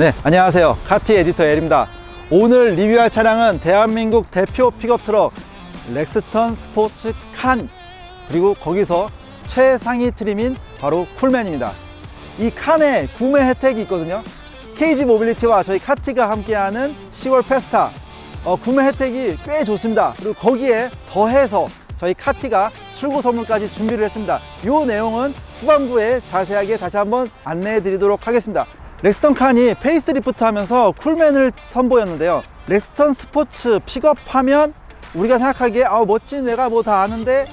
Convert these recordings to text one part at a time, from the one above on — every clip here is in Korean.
네, 안녕하세요. 카티 에디터 엘입니다. 오늘 리뷰할 차량은 대한민국 대표 픽업 트럭 렉스턴 스포츠 칸 그리고 거기서 최상위 트림인 바로 쿨맨입니다. 이 칸에 구매 혜택이 있거든요. KG 모빌리티와 저희 카티가 함께하는 10월 페스타 어, 구매 혜택이 꽤 좋습니다. 그리고 거기에 더해서 저희 카티가 출고 선물까지 준비를 했습니다. 이 내용은 후반부에 자세하게 다시 한번 안내해 드리도록 하겠습니다. 렉스턴 칸이 페이스리프트 하면서 쿨맨을 선보였는데요. 렉스턴 스포츠 픽업하면 우리가 생각하기에 아, 멋진 외가 뭐 다 아는데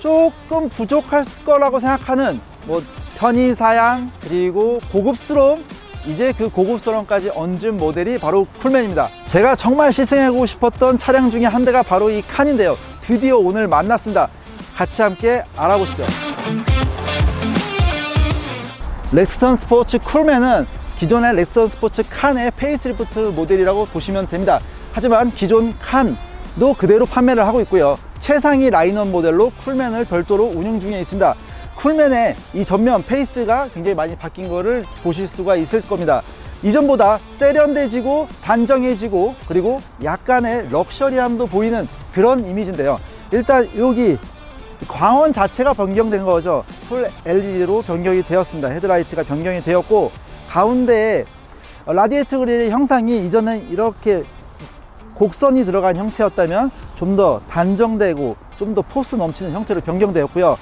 조금 부족할 거라고 생각하는 뭐 편의 사양 그리고 고급스러움 이제 그 고급스러움까지 얹은 모델이 바로 쿨맨입니다. 제가 정말 시승하고 싶었던 차량 중에 한 대가 바로 이 칸인데요. 드디어 오늘 만났습니다. 같이 함께 알아보시죠. 렉스턴 스포츠 쿨맨은 기존의 렉스턴 스포츠 칸의 페이스리프트 모델이라고 보시면 됩니다. 하지만 기존 칸도 그대로 판매를 하고 있고요. 최상위 라인업 모델로 쿨맨을 별도로 운영 중에 있습니다. 쿨맨의 이 전면 페이스가 굉장히 많이 바뀐 것을 보실 수가 있을 겁니다. 이전보다 세련돼지고 단정해지고 그리고 약간의 럭셔리함도 보이는 그런 이미지인데요. 일단 여기 광원 자체가 변경된 거죠. 풀 LED로 변경이 되었습니다. 헤드라이트가 변경이 되었고 가운데에 라디에이터 그릴의 형상이 이전엔 이렇게 곡선이 들어간 형태였다면 좀 더 단정되고 좀 더 포스 넘치는 형태로 변경되었고요.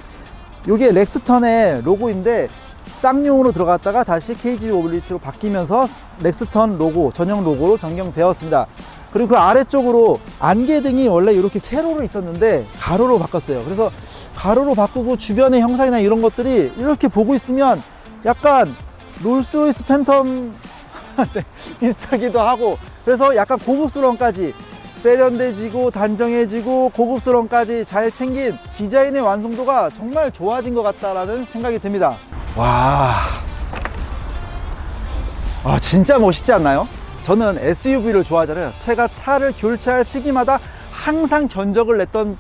이게 렉스턴의 로고인데 쌍용으로 들어갔다가 다시 KG 모빌리티로 바뀌면서 렉스턴 로고 전용 로고로 변경되었습니다. 그리고 그 아래쪽으로 안개등이 원래 이렇게 세로로 있었는데 가로로 바꿨어요. 그래서 가로로 바꾸고 주변의 형상이나 이런 것들이 이렇게 보고 있으면 약간 롤스로이스 팬텀 네, 비슷하기도 하고 그래서 약간 고급스러움까지 세련돼지고 단정해지고 고급스러움까지 잘 챙긴 디자인의 완성도가 정말 좋아진 것 같다라는 생각이 듭니다. 와, 아 진짜 멋있지 않나요? 저는 SUV를 좋아하잖아요. 제가 차를 교체할 시기마다 항상 견적을 냈던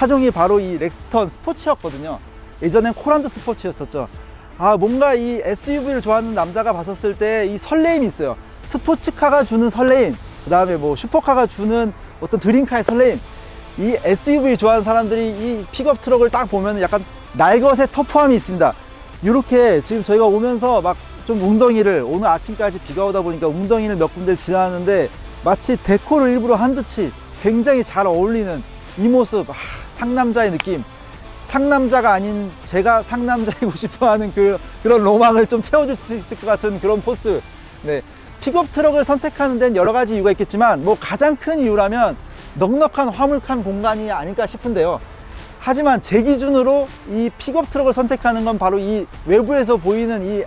차종이 바로 이 렉스턴 스포츠였거든요. 예전엔 코란도 스포츠였었죠. 아 뭔가 이 SUV를 좋아하는 남자가 봤었을 때 이 설레임이 있어요. 스포츠카가 주는 설레임, 그 다음에 뭐 슈퍼카가 주는 어떤 드림카의 설레임. 이 SUV 좋아하는 사람들이 이 픽업 트럭을 딱 보면 약간 날것의 터프함이 있습니다. 이렇게 지금 저희가 오면서 막 좀 웅덩이를 오늘 아침까지 비가 오다 보니까 웅덩이를 몇 군데 지나는데 마치 데코를 일부러 한 듯이 굉장히 잘 어울리는 이 모습 아, 상남자의 느낌. 상남자가 아닌 제가 상남자이고 싶어하는 그 그런 로망을 좀 채워줄 수 있을 것 같은 그런 포스. 네. 픽업 트럭을 선택하는 데는 여러 가지 이유가 있겠지만 뭐 가장 큰 이유라면 넉넉한 화물칸 공간이 아닐까 싶은데요. 하지만 제 기준으로 이 픽업 트럭을 선택하는 건 바로 이 외부에서 보이는 이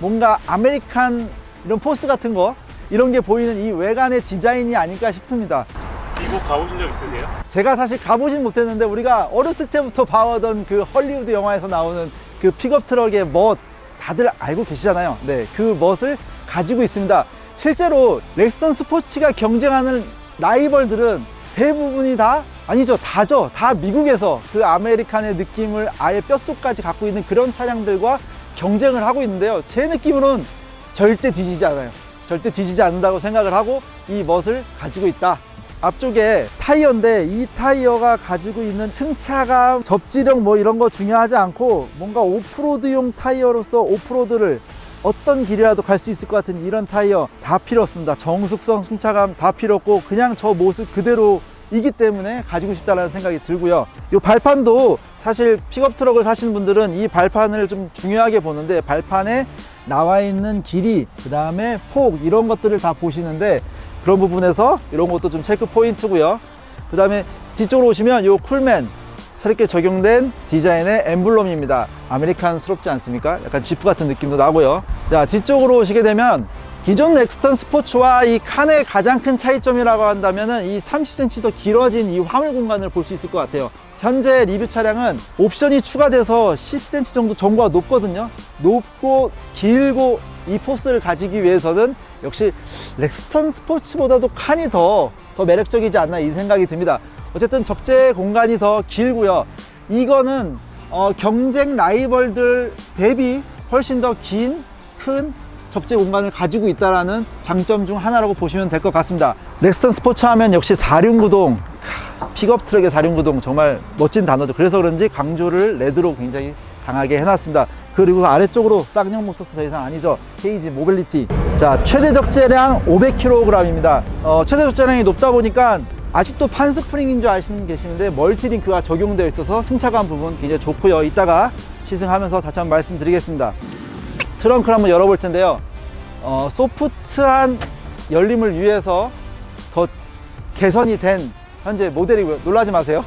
뭔가 아메리칸 이런 포스 같은 거 이런 게 보이는 이 외관의 디자인이 아닐까 싶습니다. 미국 가보신 적 있으세요? 제가 사실 가보진 못했는데 우리가 어렸을 때부터 봐오던 그 헐리우드 영화에서 나오는 그 픽업 트럭의 멋 다들 알고 계시잖아요. 네, 그 멋을 가지고 있습니다. 실제로 렉스턴 스포츠가 경쟁하는 라이벌들은 대부분이 다 아니죠 다죠 다 미국에서 그 아메리칸의 느낌을 아예 뼛속까지 갖고 있는 그런 차량들과 경쟁을 하고 있는데요 제 느낌으로는 절대 뒤지지 않아요 절대 뒤지지 않는다고 생각을 하고 이 멋을 가지고 있다 앞쪽에 타이어인데 이 타이어가 가지고 있는 승차감 접지력 뭐 이런 거 중요하지 않고 뭔가 오프로드용 타이어로서 오프로드를 어떤 길이라도 갈 수 있을 것 같은 이런 타이어 다 필요 없습니다. 정숙성, 승차감 다 필요 없고 그냥 저 모습 그대로 이기 때문에 가지고 싶다는 생각이 들고요. 이 발판도 사실 픽업 트럭을 사시는 분들은 이 발판을 좀 중요하게 보는데 발판에 나와 있는 길이 그 다음에 폭 이런 것들을 다 보시는데 그런 부분에서 이런 것도 좀 체크 포인트고요. 그 다음에 뒤쪽으로 오시면 이 쿨맨 새롭게 적용된 디자인의 엠블럼입니다. 아메리칸스럽지 않습니까? 약간 지프 같은 느낌도 나고요. 자, 뒤쪽으로 오시게 되면 기존 렉스턴 스포츠와 이 칸의 가장 큰 차이점이라고 한다면 이 30cm 더 길어진 이 화물 공간을 볼 수 있을 것 같아요. 현재 리뷰 차량은 옵션이 추가돼서 10cm 정도 전고가 높거든요. 높고 길고 이 포스를 가지기 위해서는 역시 렉스턴 스포츠보다도 칸이 더, 더 매력적이지 않나 이 생각이 듭니다. 어쨌든 적재 공간이 더 길고요. 이거는 어, 경쟁 라이벌들 대비 훨씬 더 긴, 큰 적재 공간을 가지고 있다라는 장점 중 하나라고 보시면 될 것 같습니다. 렉스턴 스포츠 하면 역시 사륜구동, 캬, 픽업 트럭의 사륜구동 정말 멋진 단어죠. 그래서 그런지 강조를 레드로 굉장히 강하게 해놨습니다. 그리고 아래쪽으로 쌍용 모터스 더 이상 아니죠. 케이지 모빌리티. 자, 최대 적재량 500kg입니다. 어, 최대 적재량이 높다 보니까 아직도 판 스프링인 줄 아시는 분 계시는데 멀티링크가 적용되어 있어서 승차감 부분 굉장히 좋고요. 이따가 시승하면서 다시 한번 말씀드리겠습니다. 트렁크를 한번 열어볼 텐데요. 어, 소프트한 열림을 위해서 더 개선이 된 현재 모델이고요. 놀라지 마세요.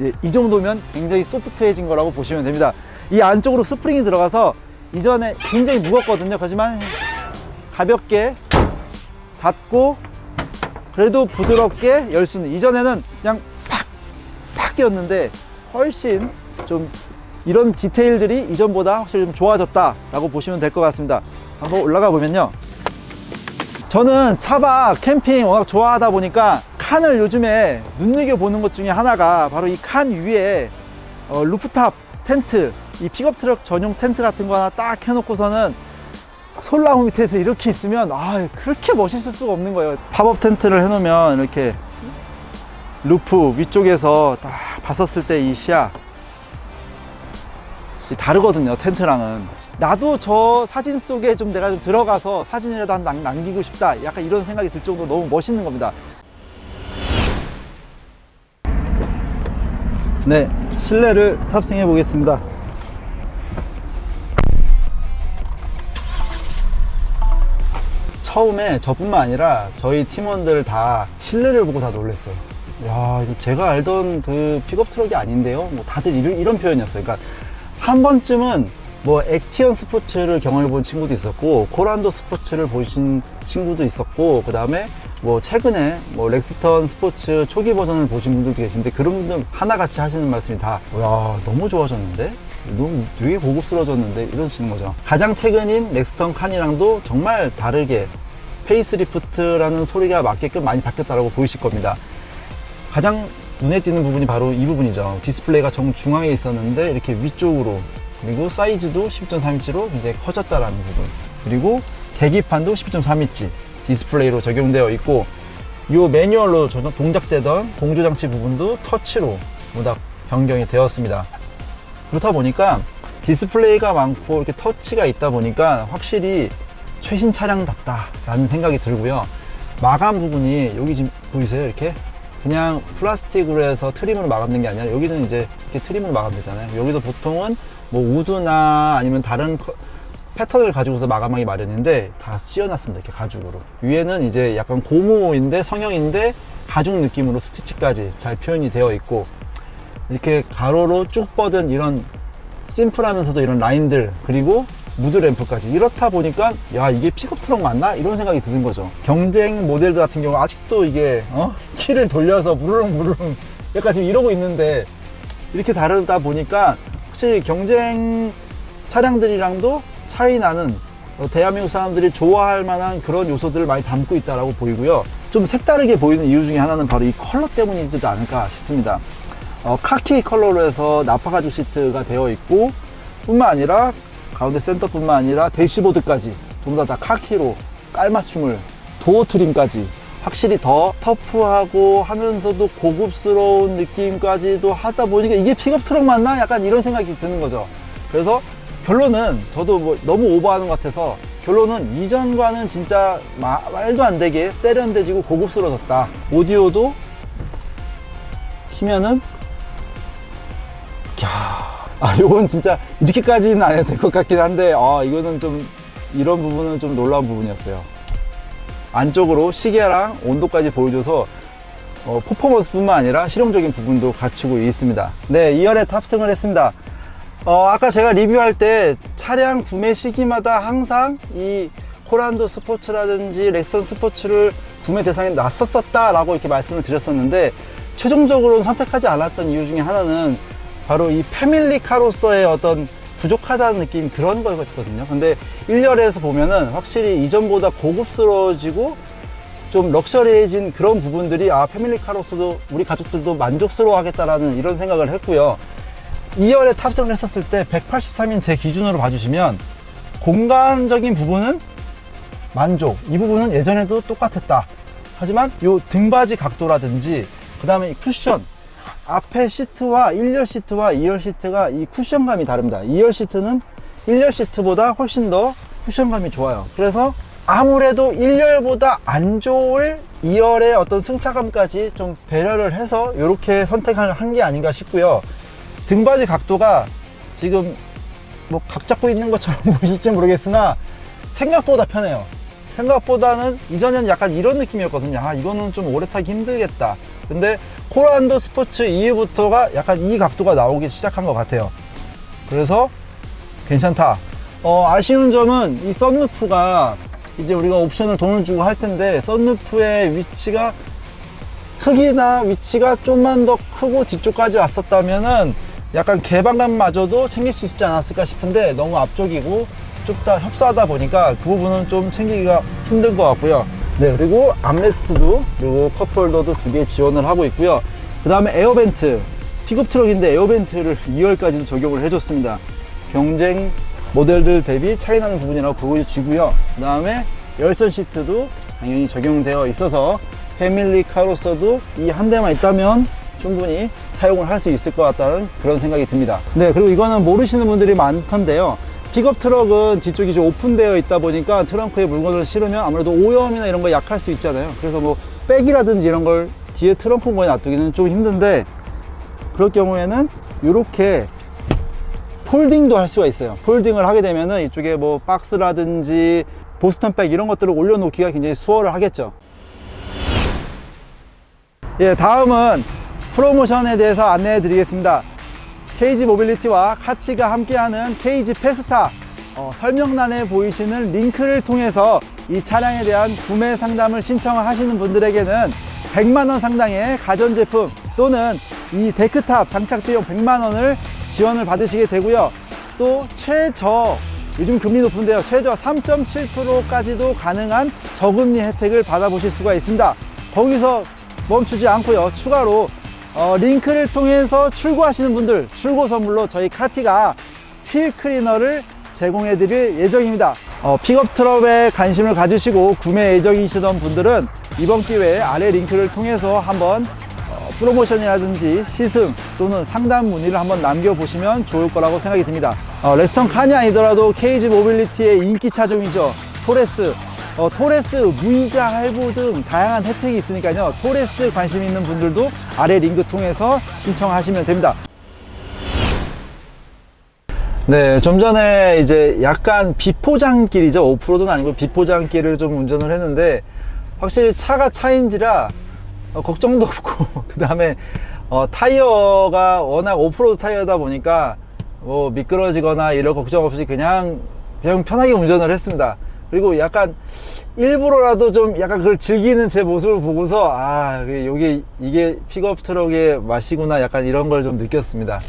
예, 이 정도면 굉장히 소프트해진 거라고 보시면 됩니다. 이 안쪽으로 스프링이 들어가서 이전에 굉장히 무겁거든요. 하지만 가볍게 닫고 그래도 부드럽게 열수 있는 이전에는 그냥 팍팍 였는데 훨씬 좀 이런 디테일들이 이전보다 확실히 좀 좋아졌다 라고 보시면 될 것 같습니다. 한번 올라가 보면요. 저는 차박 캠핑 워낙 좋아하다 보니까 칸을 요즘에 눈여겨보는 것 중에 하나가 바로 이 칸 위에 어, 루프탑 텐트, 이 픽업 트럭 전용 텐트 같은 거 하나 딱 해놓고서는 솔나무 밑에서 이렇게 있으면 아 그렇게 멋있을 수가 없는 거예요. 팝업 텐트를 해놓으면 이렇게 루프 위쪽에서 딱 봤었을 때 이 시야. 다르거든요 텐트랑은. 나도 저 사진 속에 좀 내가 좀 들어가서 사진이라도 한 남- 남기고 싶다. 약간 이런 생각이 들 정도로 너무 멋있는 겁니다 네 실내를 탑승해 보겠습니다 처음에 저뿐만 아니라 저희 팀원들 다 실내를 보고 다 놀랐어요. 야, 이거 제가 알던 그 픽업 트럭이 아닌데요? 뭐 다들 이런, 이런 표현이었어요. 그러니까 한 번쯤은 뭐 액티언 스포츠를 경험해 본 친구도 있었고, 코란도 스포츠를 보신 친구도 있었고, 그 다음에 뭐 최근에 뭐 렉스턴 스포츠 초기 버전을 보신 분들도 계신데 그런 분들 하나같이 하시는 말씀이 다, 야, 너무 좋아졌는데? 너무 되게 고급스러워졌는데? 이러시는 거죠. 가장 최근인 렉스턴 칸이랑도 정말 다르게 페이스리프트라는 소리가 맞게끔 많이 바뀌었다고 보이실 겁니다. 가장 눈에 띄는 부분이 바로 이 부분이죠. 디스플레이가 정 중앙에 있었는데 이렇게 위쪽으로 그리고 사이즈도 12.3인치로 굉장히 커졌다라는 부분 그리고 계기판도 12.3인치 디스플레이로 적용되어 있고 이 매뉴얼로 저- 동작되던 공조장치 부분도 터치로 모두 변경이 되었습니다. 그렇다 보니까 디스플레이가 많고 이렇게 터치가 있다 보니까 확실히 최신 차량답다 라는 생각이 들고요. 마감 부분이 여기 지금 보이세요? 이렇게 그냥 플라스틱으로 해서 트림으로 마감된 게 아니라 여기는 이제 이렇게 트림으로 마감되잖아요. 여기도 보통은 뭐 우드나 아니면 다른 커- 패턴을 가지고서 마감하기 마련인데 다 씌워놨습니다. 이렇게 가죽으로. 위에는 이제 약간 고무인데 성형인데 가죽 느낌으로 스티치까지 잘 표현이 되어 있고 이렇게 가로로 쭉 뻗은 이런 심플하면서도 이런 라인들 그리고 무드 램프까지 이렇다 보니까 야 이게 픽업 트럭 맞나 이런 생각이 드는 거죠 경쟁 모델들 같은 경우 아직도 이게 어? 키를 돌려서 무르릉 무르릉 약간 지금 이러고 있는데 이렇게 다르다 보니까 확실히 경쟁 차량들이랑도 차이 나는 어, 대한민국 사람들이 좋아할 만한 그런 요소들을 많이 담고 있다고 보이고요 좀 색다르게 보이는 이유 중에 하나는 바로 이 컬러 때문이지도 않을까 싶습니다 어, 카키 컬러로 해서 나파 가죽 시트가 되어 있고 뿐만 아니라 가운데 센터뿐만 아니라 대시보드까지 전부 다, 다 카키로 깔맞춤을 도어 트림까지 확실히 더 터프하고 하면서도 고급스러운 느낌까지도 하다 보니까 이게 픽업 트럭 맞나? 약간 이런 생각이 드는 거죠. 그래서 결론은 저도 뭐 너무 오버하는 것 같아서 결론은 이전과는 진짜 마- 말도 안 되게 세련돼지고 고급스러워졌다. 오디오도 키면은 아, 요건 진짜 이렇게까지는 안 해도 될 것 같긴 한데, 아, 이거는 좀, 이런 부분은 좀 놀라운 부분이었어요. 안쪽으로 시계랑 온도까지 보여줘서, 어, 퍼포먼스 뿐만 아니라 실용적인 부분도 갖추고 있습니다. 네, 2열에 탑승을 했습니다. 어, 아까 제가 리뷰할 때 차량 구매 시기마다 항상 이 코란도 스포츠라든지 렉선 스포츠를 구매 대상에 놨었었다 라고 이렇게 말씀을 드렸었는데 최종적으로는 선택하지 않았던 이유 중에 하나는 바로 이 패밀리카로서의 어떤 부족하다는 느낌 그런 거였거든요. 근데 1열에서 보면은 확실히 이전보다 고급스러워지고 좀 럭셔리해진 그런 부분들이 아 패밀리카로서도 우리 가족들도 만족스러워 하겠다라는 이런 생각을 했고요. 2열에 탑승을 했었을 때 183인 제 기준으로 봐주시면 공간적인 부분은 만족. 이 부분은 예전에도 똑같았다. 하지만 요 등받이 각도라든지 그 다음에 이 쿠션 앞에 시트와 1열 시트와 2열 시트가 이 쿠션감이 다릅니다. 2열 시트는 1열 시트보다 훨씬 더 쿠션감이 좋아요. 그래서 아무래도 1열보다 안 좋을 2열의 어떤 승차감까지 좀 배려를 해서 이렇게 선택을 한 게 아닌가 싶고요. 등받이 각도가 지금 뭐 각 잡고 있는 것처럼 보이실지 모르겠으나 생각보다 편해요. 생각보다는 이전에는 약간 이런 느낌이었거든요. 아, 이거는 좀 오래 타기 힘들겠다. 근데 코란도 스포츠 이후부터가 약간 이 각도가 나오기 시작한 것 같아요. 그래서 괜찮다. 어, 아쉬운 점은 이 썬루프가 이제 우리가 옵션을 돈을 주고 할 텐데 썬루프의 위치가 크기나 위치가 좀만 더 크고 뒤쪽까지 왔었다면은 약간 개방감마저도 챙길 수 있지 않았을까 싶은데 너무 앞쪽이고 좁다 협소하다 보니까 그 부분은 좀 챙기기가 힘든 것 같고요. 네 그리고 암레스트도 그리고 컵홀더도 두 개 지원을 하고 있고요. 그 다음에 에어벤트 픽업 트럭인데 에어벤트를 2열까지도 적용을 해줬습니다. 경쟁 모델들 대비 차이 나는 부분이라고 보여지고요. 그 다음에 열선 시트도 당연히 적용되어 있어서 패밀리 카로서도 이 한 대만 있다면 충분히 사용을 할 수 있을 것 같다는 그런 생각이 듭니다. 네, 그리고 이거는 모르시는 분들이 많던데요. 픽업 트럭은 뒤쪽이 좀 오픈되어 있다 보니까 트렁크에 물건을 실으면 아무래도 오염이나 이런 거 약할 수 있잖아요. 그래서 뭐 백이라든지 이런 걸 뒤에 트렁크 공간에 놔두기는 좀 힘든데 그럴 경우에는 이렇게 폴딩도 할 수가 있어요. 폴딩을 하게 되면은 이쪽에 뭐 박스라든지 보스턴백 이런 것들을 올려놓기가 굉장히 수월을 하겠죠. 예, 다음은 프로모션에 대해서 안내해 드리겠습니다. 케이지 모빌리티와 카티가 함께하는 케이지 페스타 어, 설명란에 보이시는 링크를 통해서 이 차량에 대한 구매 상담을 신청하시는 분들에게는 100만원 상당의 가전제품 또는 이 데크탑 장착 비용 100만원을 지원을 받으시게 되고요. 또 최저 요즘 금리 높은데요. 최저 3.7%까지도 가능한 저금리 혜택을 받아보실 수가 있습니다. 거기서 멈추지 않고요. 추가로 어, 링크를 통해서 출고하시는 분들 출고 선물로 저희 카티가 휠 클리너를 제공해 드릴 예정입니다. 어, 픽업 트럭에 관심을 가지시고 구매 예정이시던 분들은 이번 기회에 아래 링크를 통해서 한번 어, 프로모션이라든지 시승 또는 상담 문의를 한번 남겨보시면 좋을 거라고 생각이 듭니다. 어, 레스턴 칸이 아니더라도 케이지 모빌리티의 인기 차종이죠. 토레스. 어, 토레스 무이자 할부 등 다양한 혜택이 있으니까요. 토레스 관심 있는 분들도 아래 링크 통해서 신청하시면 됩니다. 네, 좀 전에 이제 약간 비포장길이죠. 오프로드는 아니고 비포장길을 좀 운전을 했는데 확실히 차가 차인지라 어, 걱정도 없고 그 다음에 어, 타이어가 워낙 오프로드 타이어다 보니까 뭐 미끄러지거나 이럴 걱정 없이 그냥 그냥 편하게 운전을 했습니다. 그리고 약간 일부러라도 좀 약간 그걸 즐기는 제 모습을 보고서 아 이게 이게 픽업 트럭의 맛이구나 약간 이런 걸 좀 느꼈습니다.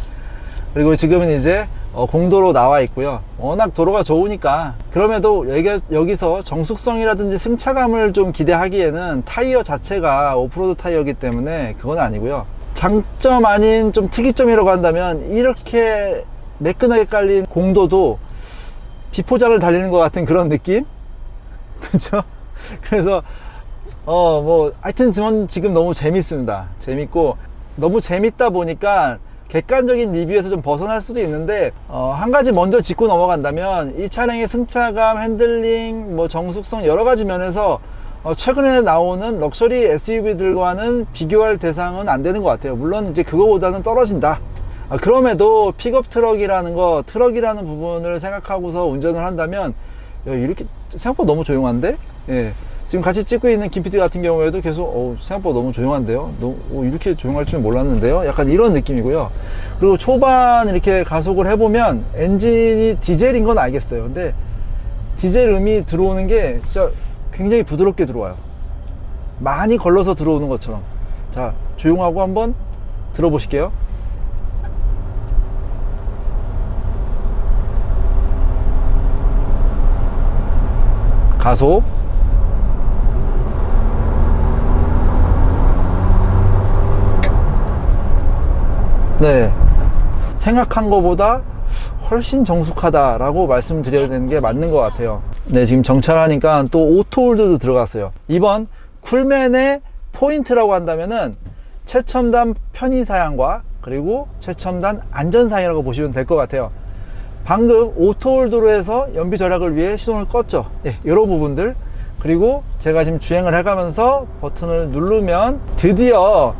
그리고 지금은 이제 어, 공도로 나와 있고요. 워낙 도로가 좋으니까 그럼에도 여기, 여기서 정숙성이라든지 승차감을 좀 기대하기에는 타이어 자체가 오프로드 타이어이기 때문에 그건 아니고요. 장점 아닌 좀 특이점이라고 한다면 이렇게 매끈하게 깔린 공도도 비포장을 달리는 것 같은 그런 느낌? 그렇죠? 그래서 어 뭐 하여튼 저는 지금 너무 재밌습니다. 재밌고 너무 재밌다 보니까 객관적인 리뷰에서 좀 벗어날 수도 있는데 어, 한 가지 먼저 짚고 넘어간다면 이 차량의 승차감, 핸들링, 뭐 정숙성 여러 가지 면에서 어, 최근에 나오는 럭셔리 SUV들과는 비교할 대상은 안 되는 것 같아요. 물론 이제 그거보다는 떨어진다. 아, 그럼에도 픽업 트럭이라는 거, 트럭이라는 부분을 생각하고서 운전을 한다면 야, 이렇게 생각보다 너무 조용한데? 예. 지금 같이 찍고 있는 김PD 같은 경우에도 계속 어, 생각보다 너무 조용한데요. 너무, 어, 이렇게 조용할 줄 몰랐는데요. 약간 이런 느낌이고요. 그리고 초반 이렇게 가속을 해보면 엔진이 디젤인 건 알겠어요. 근데 디젤 음이 들어오는 게 진짜 굉장히 부드럽게 들어와요. 많이 걸러서 들어오는 것처럼. 자, 조용하고 한번 들어보실게요. 가속. 네. 생각한 것보다 훨씬 정숙하다라고 말씀드려야 되는 게 맞는 것 같아요. 네, 지금 정찰하니까 또 오토홀드도 들어갔어요. 이번 쿨맨의 포인트라고 한다면은 최첨단 편의 사양과 그리고 최첨단 안전 사양이라고 보시면 될 것 같아요. 방금 오토홀드로 해서 연비 절약을 위해 시동을 껐죠. 예, 이런 부분들. 그리고 제가 지금 주행을 해가면서 버튼을 누르면 드디어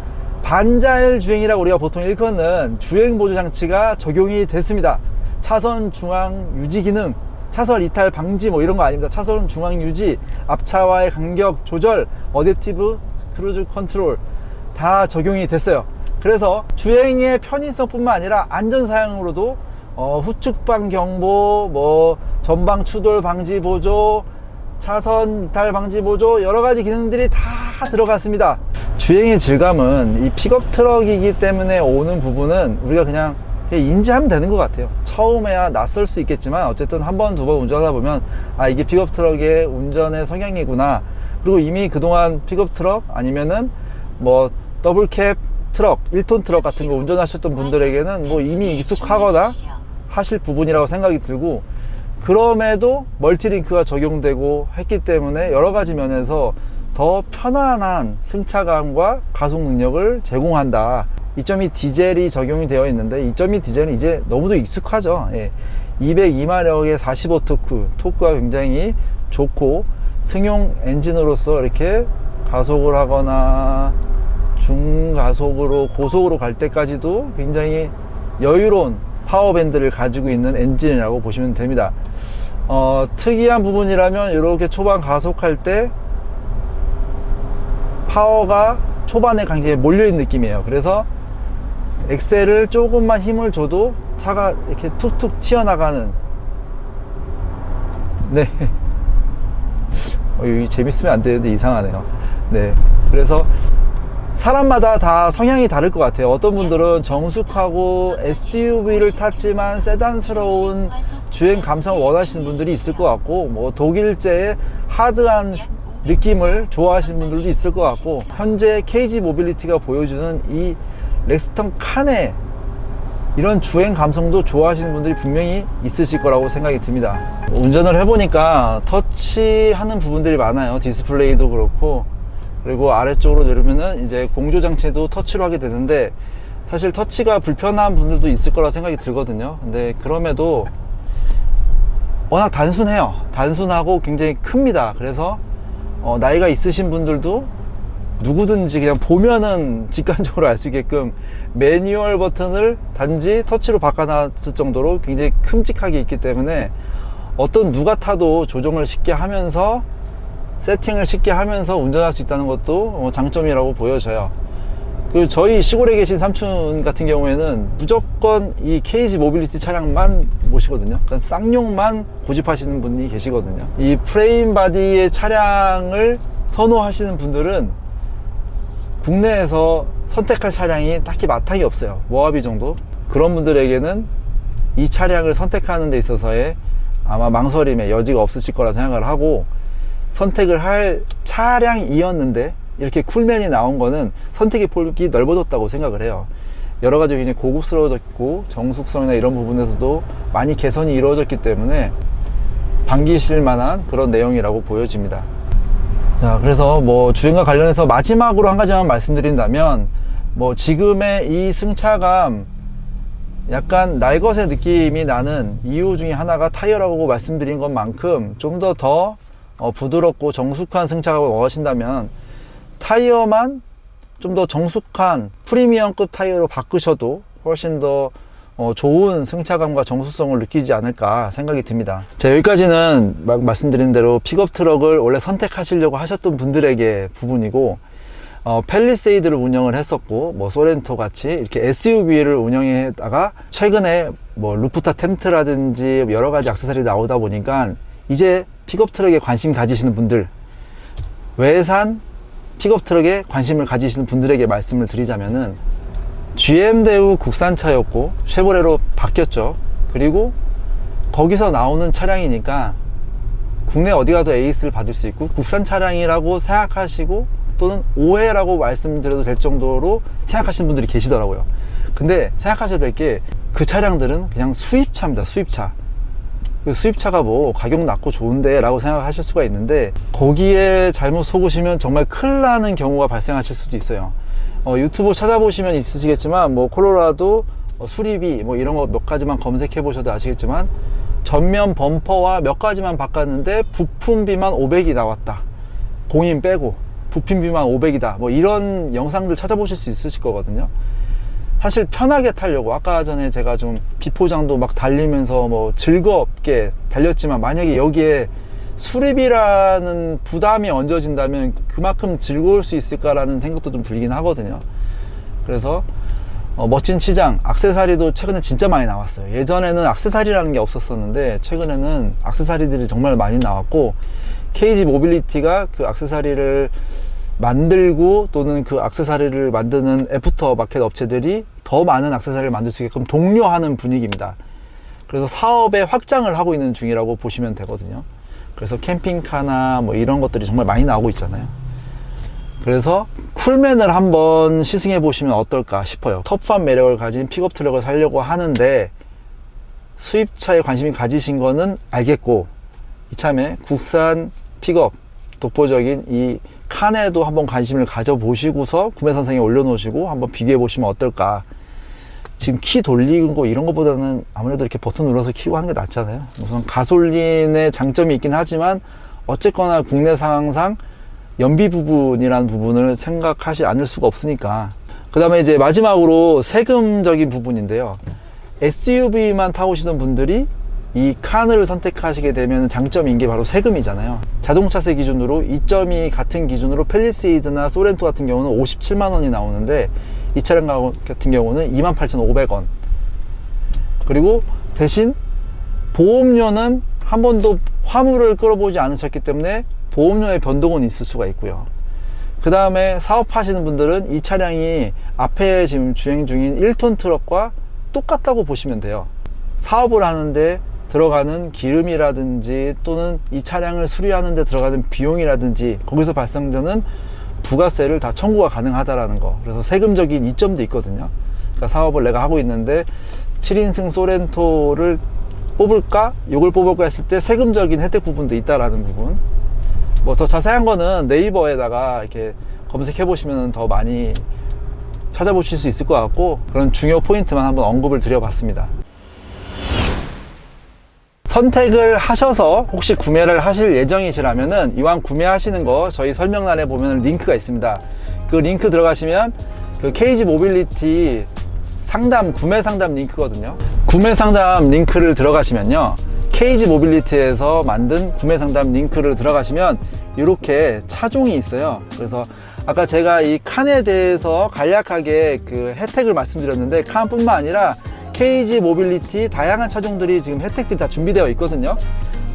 반자율 주행이라고 우리가 보통 일컫는 주행 보조 장치가 적용이 됐습니다. 차선 중앙 유지 기능, 차선 이탈 방지 뭐 이런 거 아닙니다. 차선 중앙 유지, 앞차와의 간격 조절, 어댑티브 크루즈 컨트롤 다 적용이 됐어요. 그래서 주행의 편의성 뿐만 아니라 안전 사양으로도 어, 후측방 경보, 뭐 전방 추돌 방지 보조, 차선 이탈 방지 보조 여러 가지 기능들이 다 들어갔습니다. 주행의 질감은 이 픽업 트럭이기 때문에 오는 부분은 우리가 그냥 인지하면 되는 것 같아요. 처음에야 낯설 수 있겠지만 어쨌든 한 번, 두 번 운전하다 보면 아 이게 픽업 트럭의 운전의 성향이구나. 그리고 이미 그동안 픽업 트럭 아니면은 뭐 더블 캡 트럭, 1톤 트럭 같은 거 운전하셨던 분들에게는 뭐 이미 익숙하거나 하실 부분이라고 생각이 들고 그럼에도 멀티링크가 적용되고 했기 때문에 여러 가지 면에서 더 편안한 승차감과 가속 능력을 제공한다. 2.2 디젤이 적용이 되어 있는데 2.2 디젤은 이제 너무도 익숙하죠. 예. 202마력의 45 토크, 토크가 굉장히 좋고 승용 엔진으로서 이렇게 가속을 하거나 중가속으로 고속으로 갈 때까지도 굉장히 여유로운 파워밴드를 가지고 있는 엔진이라고 보시면 됩니다. 어, 특이한 부분이라면 이렇게 초반 가속할 때 파워가 초반에 굉장히 몰려있는 느낌이에요. 그래서 엑셀을 조금만 힘을 줘도 차가 이렇게 툭툭 튀어나가는 네. 어, 재밌으면 안 되는데 이상하네요. 네. 그래서 사람마다 다 성향이 다를 것 같아요. 어떤 분들은 정숙하고 SUV를 탔지만 세단스러운 주행 감성을 원하시는 분들이 있을 것 같고, 뭐 독일제의 하드한 느낌을 좋아하시는 분들도 있을 것 같고, 현재 KG 모빌리티가 보여주는 이 렉스턴 칸의 이런 주행 감성도 좋아하시는 분들이 분명히 있으실 거라고 생각이 듭니다. 운전을 해보니까 터치하는 부분들이 많아요. 디스플레이도 그렇고, 그리고 아래쪽으로 내리면은 이제 공조 장치도 터치로 하게 되는데 사실 터치가 불편한 분들도 있을 거라 생각이 들거든요. 근데 그럼에도 워낙 단순해요. 단순하고 굉장히 큽니다. 그래서 어, 나이가 있으신 분들도 누구든지 그냥 보면은 직관적으로 알 수 있게끔 매뉴얼 버튼을 단지 터치로 바꿔놨을 정도로 굉장히 큼직하게 있기 때문에 어떤 누가 타도 조정을 쉽게 하면서 세팅을 쉽게 하면서 운전할 수 있다는 것도 어, 장점이라고 보여져요. 그 저희 시골에 계신 삼촌 같은 경우에는 무조건 이 케이지 모빌리티 차량만 모시거든요. 그러니까 쌍용만 고집하시는 분이 계시거든요. 이 프레임 바디의 차량을 선호하시는 분들은 국내에서 선택할 차량이 딱히 마땅히 없어요. 모하비 정도. 그런 분들에게는 이 차량을 선택하는 데 있어서의 아마 망설임의 여지가 없으실 거라 생각을 하고 선택을 할 차량이었는데 이렇게 쿨맨이 나온 거는 선택의 폭이 넓어졌다고 생각을 해요. 여러 가지 굉장히 고급스러워졌고 정숙성이나 이런 부분에서도 많이 개선이 이루어졌기 때문에 반기실 만한 그런 내용이라고 보여집니다. 자, 그래서 뭐 주행과 관련해서 마지막으로 한 가지만 말씀드린다면 뭐 지금의 이 승차감 약간 날것의 느낌이 나는 이유 중에 하나가 타이어라고 말씀드린 것만큼 좀 더더 어, 부드럽고 정숙한 승차감을 원하신다면 타이어만 좀 더 정숙한 프리미엄급 타이어로 바꾸셔도 훨씬 더 어, 좋은 승차감과 정숙성을 느끼지 않을까 생각이 듭니다. 자, 여기까지는 막 말씀드린 대로 픽업 트럭을 원래 선택하시려고 하셨던 분들에게 부분이고, 어, 펠리세이드를 운영을 했었고, 뭐, 소렌토 같이 이렇게 SUV를 운영했다가, 최근에 뭐, 루프타 템트라든지 여러 가지 액세서리 나오다 보니까, 이제 픽업 트럭에 관심 가지시는 분들, 외산 픽업 트럭에 관심을 가지시는 분들에게 말씀을 드리자면은, GM 대우 국산차였고 쉐보레로 바뀌었죠. 그리고 거기서 나오는 차량이니까 국내 어디 가도 에이스를 받을 수 있고 국산 차량이라고 생각하시고 또는 오해라고 말씀드려도 될 정도로 생각하시는 분들이 계시더라고요. 근데 생각하셔야 될 게 그 차량들은 그냥 수입차입니다. 수입차. 그 수입차가 뭐 가격 낮고 좋은데 라고 생각하실 수가 있는데 거기에 잘못 속으시면 정말 큰일 나는 경우가 발생하실 수도 있어요. 어, 유튜브 찾아보시면 있으시겠지만 뭐 콜로라도 어, 수리비 뭐 이런 거 몇 가지만 검색해 보셔도 아시겠지만 전면 범퍼와 몇 가지만 바꿨는데 부품비만 500이 나왔다. 공인 빼고 부품비만 500이다. 뭐 이런 영상들 찾아보실 수 있으실 거거든요. 사실 편하게 타려고 아까 전에 제가 좀 비포장도 막 달리면서 뭐 즐겁게 달렸지만 만약에 여기에 수리비라는 부담이 얹어진다면 그만큼 즐거울 수 있을까라는 생각도 좀 들긴 하거든요. 그래서 어, 멋진 치장, 악세사리도 최근에 진짜 많이 나왔어요. 예전에는 악세사리라는 게 없었었는데 최근에는 악세사리들이 정말 많이 나왔고 KG 모빌리티가 그 악세사리를 만들고 또는 그 악세사리를 만드는 애프터 마켓 업체들이 더 많은 악세사리를 만들 수 있게끔 독려하는 분위기입니다. 그래서 사업의 확장을 하고 있는 중이라고 보시면 되거든요. 그래서 캠핑카나 뭐 이런 것들이 정말 많이 나오고 있잖아요. 그래서 쿨맨을 한번 시승해 보시면 어떨까 싶어요. 터프한 매력을 가진 픽업 트럭을 살려고 하는데 수입차에 관심이 가지신 거는 알겠고 이참에 국산 픽업 독보적인 이 칸에도 한번 관심을 가져보시고서 구매 선상에 올려놓으시고 한번 비교해 보시면 어떨까. 지금 키 돌리는 거 이런 것보다는 아무래도 이렇게 버튼 눌러서 키고 하는 게 낫잖아요. 우선 가솔린의 장점이 있긴 하지만 어쨌거나 국내 상황상 연비 부분이라는 부분을 생각하지 않을 수가 없으니까. 그 다음에 이제 마지막으로 세금적인 부분인데요. SUV만 타오시던 분들이 이 칸을 선택하시게 되면 장점인 게 바로 세금이잖아요. 자동차세 기준으로 2.2 같은 기준으로 펠리세이드나 소렌토 같은 경우는 57만 원이 나오는데 이 차량 같은 경우는 28,500원. 그리고 대신 보험료는 한 번도 화물을 끌어보지 않으셨기 때문에 보험료의 변동은 있을 수가 있고요. 그 다음에 사업하시는 분들은 이 차량이 앞에 지금 주행 중인 1톤 트럭과 똑같다고 보시면 돼요. 사업을 하는데 들어가는 기름이라든지 또는 이 차량을 수리하는 데 들어가는 비용이라든지 거기서 발생되는 부가세를 다 청구가 가능하다라는 거. 그래서 세금적인 이점도 있거든요. 그러니까 사업을 내가 하고 있는데 7인승 소렌토를 뽑을까? 요걸 뽑을까 했을 때 세금적인 혜택 부분도 있다라는 부분. 뭐 더 자세한 거는 네이버에다가 이렇게 검색해 보시면 더 많이 찾아보실 수 있을 것 같고 그런 중요 포인트만 한번 언급을 드려봤습니다. 선택을 하셔서 혹시 구매를 하실 예정이시라면은 이왕 구매하시는 거 저희 설명란에 보면 링크가 있습니다. 그 링크 들어가시면 그 KG 모빌리티 상담 구매 상담 링크거든요. 구매 상담 링크를 들어가시면요. KG 모빌리티에서 만든 구매 상담 링크를 들어가시면 이렇게 차종이 있어요. 그래서 아까 제가 이 칸에 대해서 간략하게 그 혜택을 말씀드렸는데 칸뿐만 아니라 KG 모빌리티 다양한 차종들이 지금 혜택들이 다 준비되어 있거든요.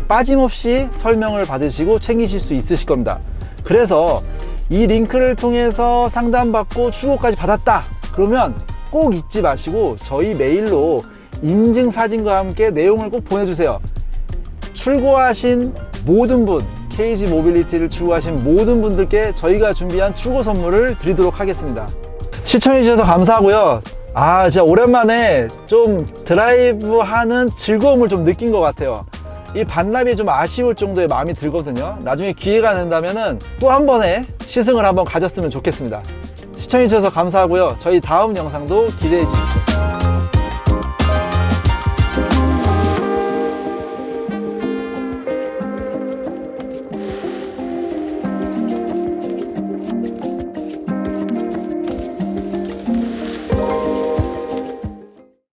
빠짐없이 설명을 받으시고 챙기실 수 있으실 겁니다. 그래서 이 링크를 통해서 상담받고 출고까지 받았다. 그러면 꼭 잊지 마시고 저희 메일로 인증 사진과 함께 내용을 꼭 보내주세요. 출고하신 모든 분, KG 모빌리티를 출고하신 모든 분들께 저희가 준비한 출고 선물을 드리도록 하겠습니다. 시청해주셔서 감사하고요. 아, 진짜 오랜만에 좀 드라이브 하는 즐거움을 좀 느낀 것 같아요. 이 반납이 좀 아쉬울 정도의 마음이 들거든요. 나중에 기회가 된다면은 또한 번에 시승을 한번 가졌으면 좋겠습니다. 시청해주셔서 감사하고요. 저희 다음 영상도 기대해 주십시오.